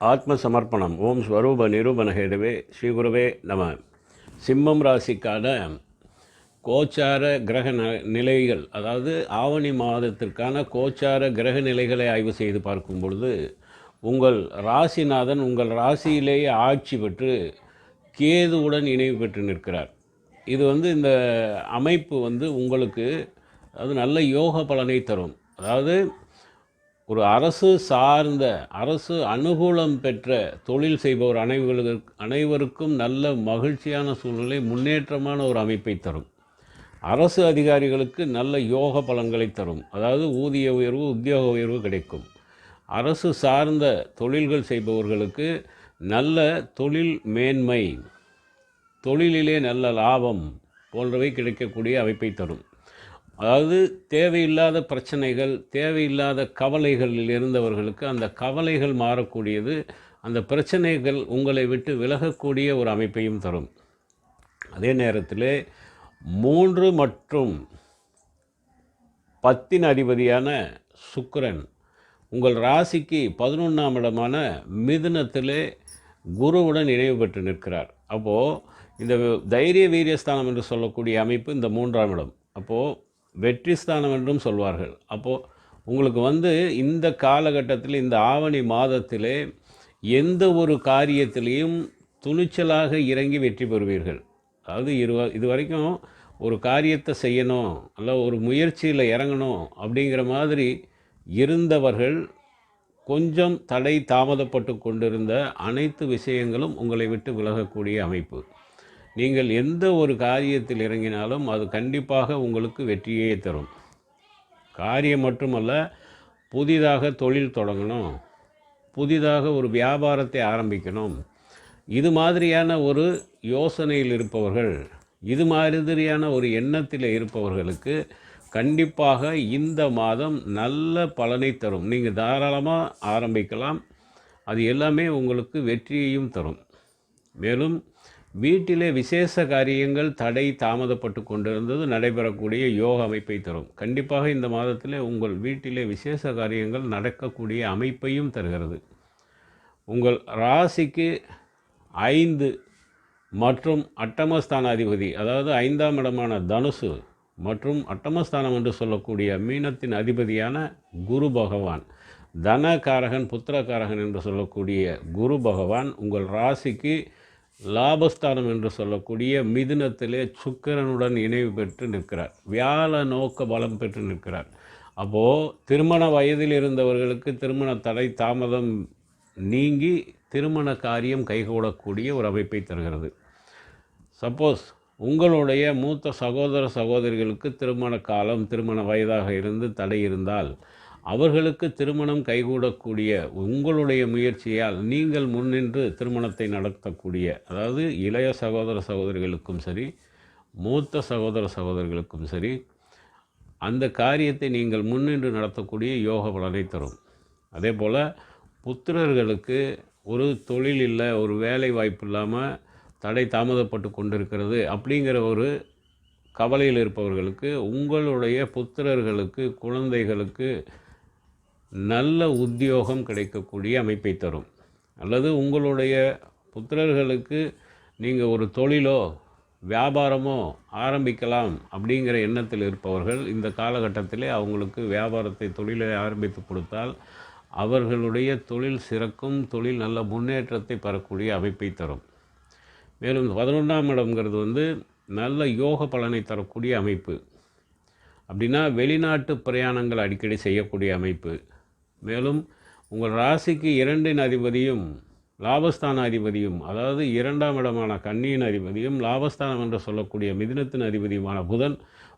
ஆத்ம சமர்ப்பணம் ஓம் ஸ்வரூப நிரூபண ஹேதுவே ஸ்ரீகுருவே நம. சிம்மம் ராசிக்கான கோச்சார கிரக ந- நிலைகள் அதாவது ஆவணி மாதத்திற்கான கோச்சார கிரக நிலைகளை ஆய்வு செய்து பார்க்கும் பொழுது உங்கள் ராசிநாதன் உங்கள் ராசியிலேயே ஆட்சி பெற்று கேதுவுடன் இணைவு பெற்று நிற்கிறார். இது வந்து இந்த அமைப்பு வந்து உங்களுக்கு அது நல்ல யோக பலனை தரும். அதாவது ஒரு அரசு சார்ந்த அரசு அனுகூலம் பெற்ற தொழில் செய்பவர் அனைவருக்கு அனைவருக்கும் நல்ல மகிழ்ச்சியான சூழ்நிலை முன்னேற்றமான ஒரு அமைப்பை தரும். அரசு அதிகாரிகளுக்கு நல்ல யோக பலன்களை தரும். அதாவது ஊதிய உயர்வு உத்தியோக உயர்வு கிடைக்கும். அரசு சார்ந்த தொழில்கள் செய்பவர்களுக்கு நல்ல தொழில் மேன்மை தொழிலிலே நல்ல லாபம் போன்றவை கிடைக்கக்கூடிய அமைப்பை தரும். அதாவது தேவையில்லாத பிரச்சனைகள் தேவையில்லாத கவலைகளில் இருந்தவர்களுக்கு அந்த கவலைகள் மாறக்கூடியது அந்த பிரச்சனைகள் உங்களை விட்டு விலகக்கூடிய ஒரு அமைப்பையும் தரும். அதே நேரத்தில் மூன்று மற்றும் பத்தின் அதிபதியான சுக்கரன் உங்கள் ராசிக்கு பதினொன்றாம் இடமான மிதுனத்திலே குருவுடன் இணைவு பெற்று நிற்கிறார். அப்போது இந்த தைரிய வீரியஸ்தானம் என்று சொல்லக்கூடிய அமைப்பு இந்த மூன்றாம் இடம். அப்போது வெற்றி ஸ்தானம் என்றும் சொல்வார்கள். அப்போது உங்களுக்கு வந்து இந்த காலகட்டத்தில் இந்த ஆவணி மாதத்திலே எந்த ஒரு காரியத்திலையும் துணிச்சலாக இறங்கி வெற்றி பெறுவீர்கள். அதாவது இரு இது வரைக்கும் ஒரு காரியத்தை செய்யணும் அல்ல ஒரு முயற்சியில் இறங்கணும் அப்படிங்கிற மாதிரி இருந்தவர்கள் கொஞ்சம் தடை தாமதப்பட்டு கொண்டிருந்த அனைத்து விஷயங்களும் உங்களை விட்டு விலகக்கூடிய அமைப்பு. நீங்கள் எந்த ஒரு காரியத்தில் இறங்கினாலும் அது கண்டிப்பாக உங்களுக்கு வெற்றியே தரும். காரியம் மட்டுமல்ல புதிதாக தொழில் தொடங்கணும் புதிதாக ஒரு வியாபாரத்தை ஆரம்பிக்கணும். இது மாதிரியான ஒரு யோசனையில் இருப்பவர்கள் இது மாதிரியான ஒரு எண்ணத்தில் இருப்பவர்களுக்கு கண்டிப்பாக இந்த மாதம் நல்ல பலனை தரும். நீங்கள் தாராளமாக ஆரம்பிக்கலாம். அது எல்லாமே உங்களுக்கு வெற்றியையும் தரும். மேலும் வீட்டிலே விசேஷ காரியங்கள் தடை தாமதப்பட்டு கொண்டிருந்தது நடைபெறக்கூடிய யோக அமைப்பை தரும். கண்டிப்பாக இந்த மாதத்திலே உங்கள் வீட்டிலே விசேஷ காரியங்கள் நடக்கக்கூடிய அமைப்பையும் தருகிறது. உங்கள் ராசிக்கு ஐந்து மற்றும் அட்டமஸ்தானாதிபதி அதாவது ஐந்தாம் இடமான தனுசு மற்றும் அட்டமஸ்தானம் என்று சொல்லக்கூடிய மீனத்தின் அதிபதியான குரு பகவான் தனகாரகன் புத்திரகாரகன் என்று சொல்லக்கூடிய குரு பகவான் உங்கள் ராசிக்கு லாபஸ்தானம் என்று சொல்லக்கூடிய மிதுனத்திலே சுக்கிரனுடன் இணைவு பெற்று நிற்கிறார். வியாழ நோக்க பலம் பெற்று நிற்கிறார். அப்போது திருமண வயதில் இருந்தவர்களுக்கு திருமண தடை தாமதம் நீங்கி திருமண காரியம் கைகூடக்கூடிய ஒரு அமைப்பை தருகிறது. சப்போஸ் உங்களுடைய மூத்த சகோதர சகோதரிகளுக்கு திருமண காலம் திருமண வயதாக இருந்து தடை இருந்தால் அவர்களுக்கு திருமணம் கைகூடக்கூடிய உங்களுடைய முயற்சியால் நீங்கள் முன்னின்று திருமணத்தை நடத்தக்கூடிய அதாவது இளைய சகோதர சகோதரிகளுக்கும் சரி மூத்த சகோதர சகோதரிகளுக்கும் சரி அந்த காரியத்தை நீங்கள் முன்னின்று நடத்தக்கூடிய யோக பலனை தரும். அதே போல் புத்திரர்களுக்கு ஒரு தொழில் இல்லை ஒரு வேலை வாய்ப்பு இல்லாமல் தடை தாமதப்பட்டு கொண்டிருக்கிறது அப்படிங்கிற ஒரு கவலையில் இருப்பவர்களுக்கு உங்களுடைய புத்திரர்களுக்கு குழந்தைகளுக்கு நல்ல உத்தியோகம் கிடைக்கக்கூடிய அமைப்பை தரும். அல்லது உங்களுடைய புத்திரர்களுக்கு நீங்கள் ஒரு தொழிலோ வியாபாரமோ ஆரம்பிக்கலாம் அப்படிங்கிற எண்ணத்தில் இருப்பவர்கள் இந்த காலகட்டத்திலே அவங்களுக்கு வியாபாரத்தை தொழிலை ஆரம்பித்து கொடுத்தால் அவர்களுடைய தொழில் சிறக்கும் தொழில் நல்ல முன்னேற்றத்தை பெறக்கூடிய அமைப்பை தரும். மேலும் பதினொன்றாம் இடம்ங்கிறது வந்து நல்ல யோக பலனை தரக்கூடிய அமைப்பு. அப்படின்னா வெளிநாட்டு பிரயாணங்கள் அடிக்கடி செய்யக்கூடிய அமைப்பு. மேலும் உங்கள் ராசிக்கு இரண்டின் அதிபதியும் லாபஸ்தான அதிபதியும் அதாவது இரண்டாம் இடமான கன்னியின் அதிபதியும் லாபஸ்தானம் என்று சொல்லக்கூடிய மிதினத்தின் அதிபதியுமான புதன்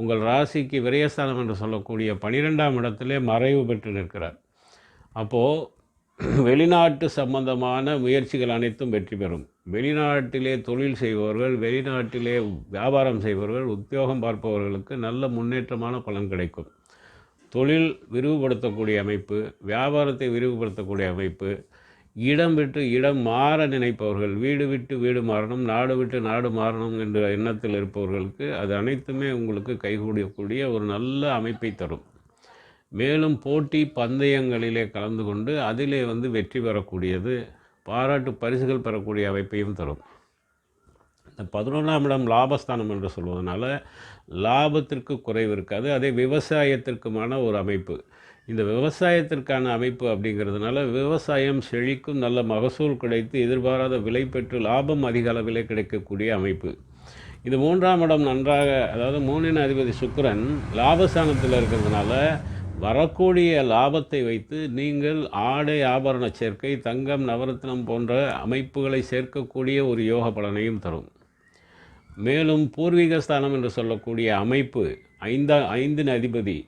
உங்கள் ராசிக்கு விரயஸ்தானம் என்று சொல்லக்கூடிய பனிரெண்டாம் இடத்திலே மறைவு பெற்று நிற்கிறார். அப்போது வெளிநாட்டு சம்பந்தமான முயற்சிகள் அனைத்தும் வெற்றி பெறும். வெளிநாட்டிலே தொழில் செய்பவர்கள் வெளிநாட்டிலே வியாபாரம் செய்பவர்கள் உத்தியோகம் பார்ப்பவர்களுக்கு நல்ல முன்னேற்றமான பலன் கிடைக்கும். தொழில் விரிவுபடுத்தக்கூடிய அமைப்பு வியாபாரத்தை விரிவுபடுத்தக்கூடிய அமைப்பு இடம் விட்டு இடம் மாற நினைப்பவர்கள் வீடு விட்டு வீடு மாறணும் நாடு விட்டு நாடு மாறணும் என்ற எண்ணத்தில் இருப்பவர்களுக்கு அது அனைத்துமே உங்களுக்கு கைகூடக்கூடிய ஒரு நல்ல அமைப்பை தரும். மேலும் போட்டி பந்தயங்களிலே கலந்து கொண்டு அதிலே வந்து வெற்றி பெறக்கூடியது பாராட்டு பரிசுகள் பெறக்கூடிய அமைப்பையும் தரும். இந்த பதினொன்றாம் இடம் லாபஸ்தானம் என்று சொல்வதனால லாபத்திற்கு குறைவு இருக்காது அதே விவசாயத்திற்குமான ஒரு அமைப்பு. இந்த விவசாயத்திற்கான அமைப்பு அப்படிங்கிறதுனால விவசாயம் செழிக்கும் நல்ல மகசூல் கிடைத்து எதிர்பாராத விலை பெற்று லாபம் அதிக அளவிலே கிடைக்கக்கூடிய அமைப்பு. இது மூன்றாம் இடம் நன்றாக அதாவது மூணின் அதிபதி சுக்கரன் லாபஸ்தானத்தில் இருக்கிறதுனால வரக்கூடிய லாபத்தை வைத்து நீங்கள் ஆடை ஆபரண சேர்க்கை தங்கம் நவரத்னம் போன்ற அமைப்புகளை சேர்க்கக்கூடிய ஒரு யோக பலனையும் தரும். மேலும் பூர்வீக ஸ்தானம் என்று சொல்லக்கூடிய அமைப்பு ஐந்தா ஐந்தின் அதிபதி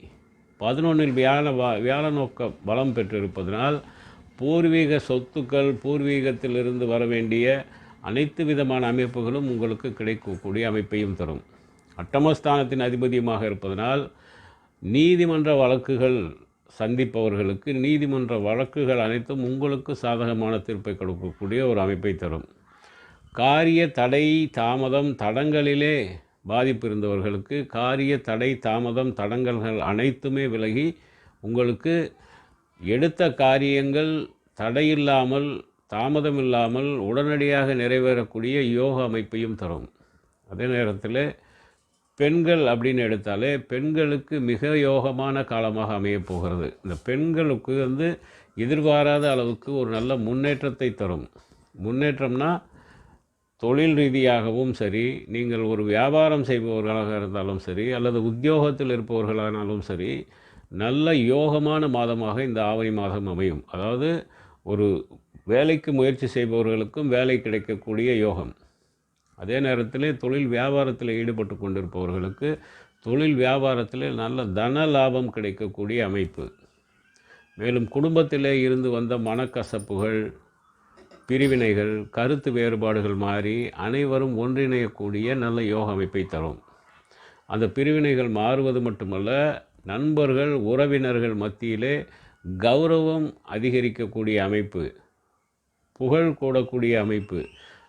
பதினொன்றில் வியாழ வா வியாழ நோக்க பலம் பெற்றிருப்பதனால் பூர்வீக சொத்துக்கள் பூர்வீகத்திலிருந்து வர வேண்டிய அனைத்து விதமான அமைப்புகளும் உங்களுக்கு கிடைக்கக்கூடிய அமைப்பையும் தரும். அட்டமஸ்தானத்தின் அதிபதியுமாக இருப்பதனால் நீதிமன்ற வழக்குகள் சந்திப்பவர்களுக்கு நீதிமன்ற வழக்குகள் அனைத்தும் உங்களுக்கு சாதகமான தீர்ப்பை கொடுக்கக்கூடிய ஒரு அமைப்பை தரும். காரிய தடை தாமதம் தடங்களிலே பாதிப்பு இருந்தவர்களுக்கு காரிய தடை தாமதம் தடங்கல்கள் அனைத்துமே விலகி உங்களுக்கு எடுத்த காரியங்கள் தடையில்லாமல் தாமதம் இல்லாமல் உடனடியாக நிறைவேறக்கூடிய யோக அமைப்பையும் தரும். அதே நேரத்தில் பெண்கள் அப்படின்னு எடுத்தாலே பெண்களுக்கு மிக யோகமான காலமாக அமையப் போகிறது. இந்த பெண்களுக்கு வந்து எதிர்பாராத அளவுக்கு ஒரு நல்ல முன்னேற்றத்தை தரும். முன்னேற்றம்னா தொழில் ரீதியாகவும் சரி நீங்கள் ஒரு வியாபாரம் செய்பவர்களாக இருந்தாலும் சரி அல்லது உத்தியோகத்தில் இருப்பவர்களானாலும் சரி நல்ல யோகமான மாதமாக இந்த ஆவணி மாதம் அமையும். அதாவது ஒரு வேலைக்கு முயற்சி செய்பவர்களுக்கும் வேலை கிடைக்கக்கூடிய யோகம். அதே நேரத்தில் தொழில் வியாபாரத்தில் ஈடுபட்டு கொண்டிருப்பவர்களுக்கு தொழில் வியாபாரத்தில் நல்ல தன லாபம் கிடைக்கக்கூடிய அமைப்பு. மேலும் குடும்பத்திலே இருந்து வந்த மனக்கசப்புகள் பிரிவினைகள் கருத்து வேறுபாடுகள் மாறி அனைவரும் ஒன்றிணையக்கூடிய நல்ல யோக அமைப்பை தரும். அந்த பிரிவினைகள் மாறுவது மட்டுமல்ல நண்பர்கள் உறவினர்கள் மத்தியிலே கௌரவம் அதிகரிக்கக்கூடிய அமைப்பு புகழ் கூடக்கூடிய அமைப்பு.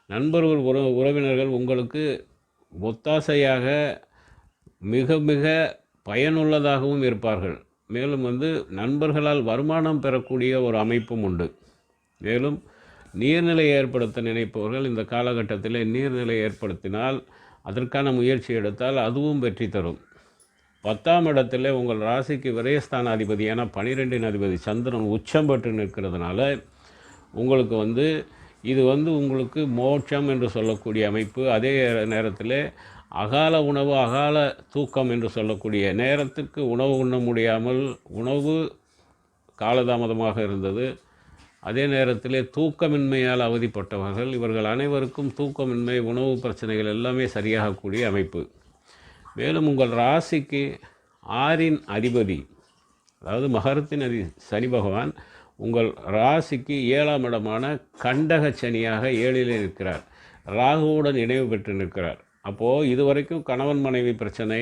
நண்பர்கள் உற உறவினர்கள் உங்களுக்கு ஒத்தாசையாக மிக மிக பயனுள்ளதாகவும் இருப்பார்கள். மேலும் வந்து நண்பர்களால் வருமானம் பெறக்கூடிய ஒரு அமைப்பும் உண்டு. மேலும் நீர்நிலை ஏற்படுத்த நினைப்பவர்கள் இந்த காலகட்டத்தில் நீர்நிலை ஏற்படுத்தினால் அதற்கான முயற்சி எடுத்தால் அதுவும் வெற்றி தரும். பத்தாம் இடத்துல உங்கள் ராசிக்கு விரயஸ்தான அதிபதியான பனிரெண்டின் அதிபதி சந்திரன் உச்சம் பெற்று நிற்கிறதுனால உங்களுக்கு வந்து இது வந்து உங்களுக்கு மோட்சம் என்று சொல்லக்கூடிய அமைப்பு. அதே நேரத்தில் அகால உணவு அகால தூக்கம் என்று சொல்லக்கூடிய நேரத்துக்கு உணவு உண்ண முடியாமல் உணவு காலதாமதமாக இருந்தது. அதே நேரத்திலே தூக்கமின்மையால் அவதிப்பட்டவர்கள் இவர்கள் அனைவருக்கும் தூக்கமின்மை உணவு பிரச்சனைகள் எல்லாமே சரியாகக்கூடிய அமைப்பு. மேலும் உங்கள் ராசிக்கு ஆறின் அதிபதி அதாவது மகரத்தின் அதி சனி பகவான் உங்கள் ராசிக்கு ஏழாம் இடமான கண்டக சனியாக ஏழில் இருக்கிறார் ராகுவுடன் இணைவு பெற்று நிற்கிறார். அப்போது இதுவரைக்கும் கணவன் மனைவி பிரச்சனை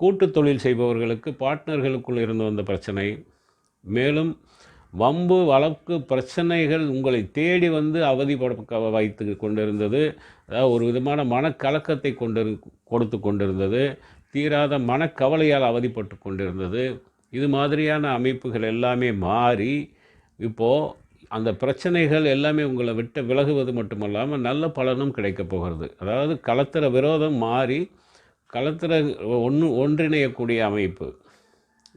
கூட்டு தொழில் செய்பவர்களுக்கு பார்ட்னர்களுக்குள் இருந்து வந்த பிரச்சனை மேலும் வம்பு வழக்கு பிரச்சனைகள் உங்களை தேடி வந்து அவதிப்பட வைத்து கொண்டிருந்தது. அதாவது ஒரு விதமான மனக்கலக்கத்தை கொண்டு கொடுத்து கொண்டிருந்தது. தீராத மனக்கவலையால் அவதிப்பட்டு கொண்டிருந்தது. இது மாதிரியான அமைப்புகள் எல்லாமே மாறி இப்போது அந்த பிரச்சனைகள் எல்லாமே உங்களை விட்டு விலகுவது மட்டுமல்லாமல் நல்ல பலனும் கிடைக்கப் போகிறது. அதாவது களத்திர விரோதம் மாறி களத்திர ஒன்று ஒன்றிணையக்கூடிய அமைப்பு.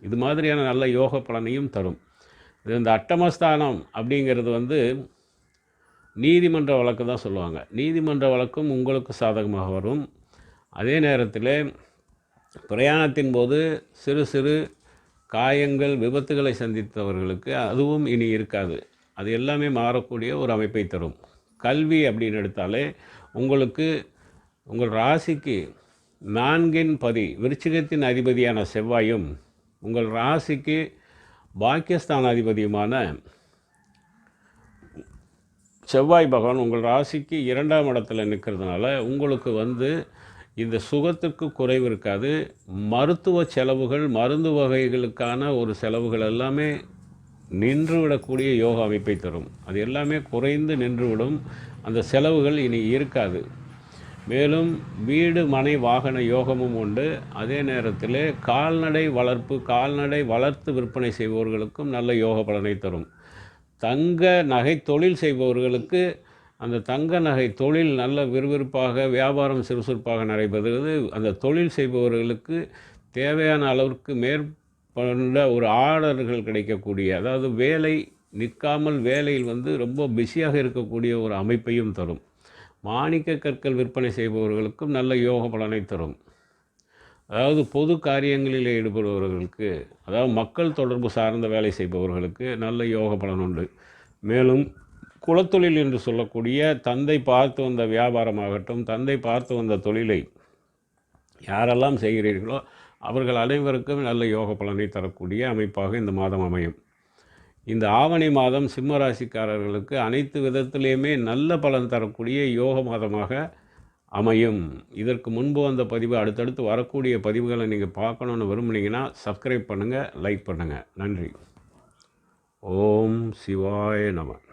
இது மாதிரியான நல்ல யோக பலனையும் தரும். இது இந்த அட்டமஸ்தானம் அப்படிங்கிறது வந்து நீதிமன்ற வழக்கு தான் சொல்லுவாங்க. நீதிமன்ற வழக்கும் உங்களுக்கு சாதகமாக வரும். அதே நேரத்தில் பிரயாணத்தின் போது சிறு சிறு காயங்கள் விபத்துகளை சந்தித்தவர்களுக்கு அதுவும் இனி இருக்காது. அது எல்லாமே மாறக்கூடிய ஒரு அமைப்பை தரும். கல்வி அப்படின்னு எடுத்தாலே உங்களுக்கு உங்கள் ராசிக்கு நான்கின் பதி விருச்சிகத்தின் அதிபதியான செவ்வாயும் உங்கள் ராசிக்கு பாக்கியஸ்தான அதிபதியுமான செவ்வாய் பகவான் உங்கள் ராசிக்கு இரண்டாம் இடத்துல நிற்கிறதுனால உங்களுக்கு வந்து இந்த சுகத்துக்கு குறைவு இருக்காது. மருத்துவ செலவுகள் மருந்து வகைகளுக்கான ஒரு செலவுகள் எல்லாமே நின்றுவிடக்கூடிய யோகா அமைப்பை தரும். அது எல்லாமே குறைந்து நின்றுவிடும். அந்த செலவுகள் இனி இருக்காது. மேலும் வீடு மனை வாகன யோகமும் உண்டு. அதே நேரத்தில் கால்நடை வளர்ப்பு கால்நடை வளர்த்து விற்பனை செய்பவர்களுக்கும் நல்ல யோக பலனை தரும். தங்க நகை தொழில் செய்பவர்களுக்கு அந்த தங்க நகை தொழில் நல்ல விறுவிறுப்பாக வியாபாரம் சுறுசுறுப்பாக நடைபெறுகிறது. அந்த தொழில் செய்பவர்களுக்கு தேவையான அளவிற்கு மேற்கொண்ட ஒரு ஆர்டர்கள் கிடைக்கக்கூடிய அதாவது வேலை நிற்காமல் வேலையில் வந்து ரொம்ப பிஸியாக இருக்கக்கூடிய ஒரு அமைப்பையும் தரும். மாணிக்க கற்கள் விற்பனை செய்பவர்களுக்கும் நல்ல யோக பலனை தரும். அதாவது பொது காரியங்களில் ஈடுபடுபவர்களுக்கு அதாவது மக்கள் தொடர்பு சார்ந்த வேலை செய்பவர்களுக்கு நல்ல யோக பலன் உண்டு. மேலும் குலத்தொழில் என்று சொல்லக்கூடிய தந்தை பார்த்து வந்த வியாபாரமாகட்டும் தந்தை பார்த்து வந்த தொழிலை யாரெல்லாம் செய்கிறீர்களோ அவர்கள் அனைவருக்கும் நல்ல யோக பலனை தரக்கூடிய அமைப்பாக இந்த மாதம் அமையும். இந்த ஆவணி மாதம் சிம்ம ராசிக்காரர்களுக்கு அனைத்து விதத்திலையுமே நல்ல பலன் தரக்கூடிய யோக மாதமாக அமையும். இதற்கு முன்பு வந்த பதிவு அடுத்தடுத்து வரக்கூடிய பதிவுகளை நீங்கள் பார்க்கணுன்னு விரும்புனீங்கன்னா சப்ஸ்கிரைப் பண்ணுங்கள் லைக் பண்ணுங்கள் நன்றி. ஓம் சிவாய நமன்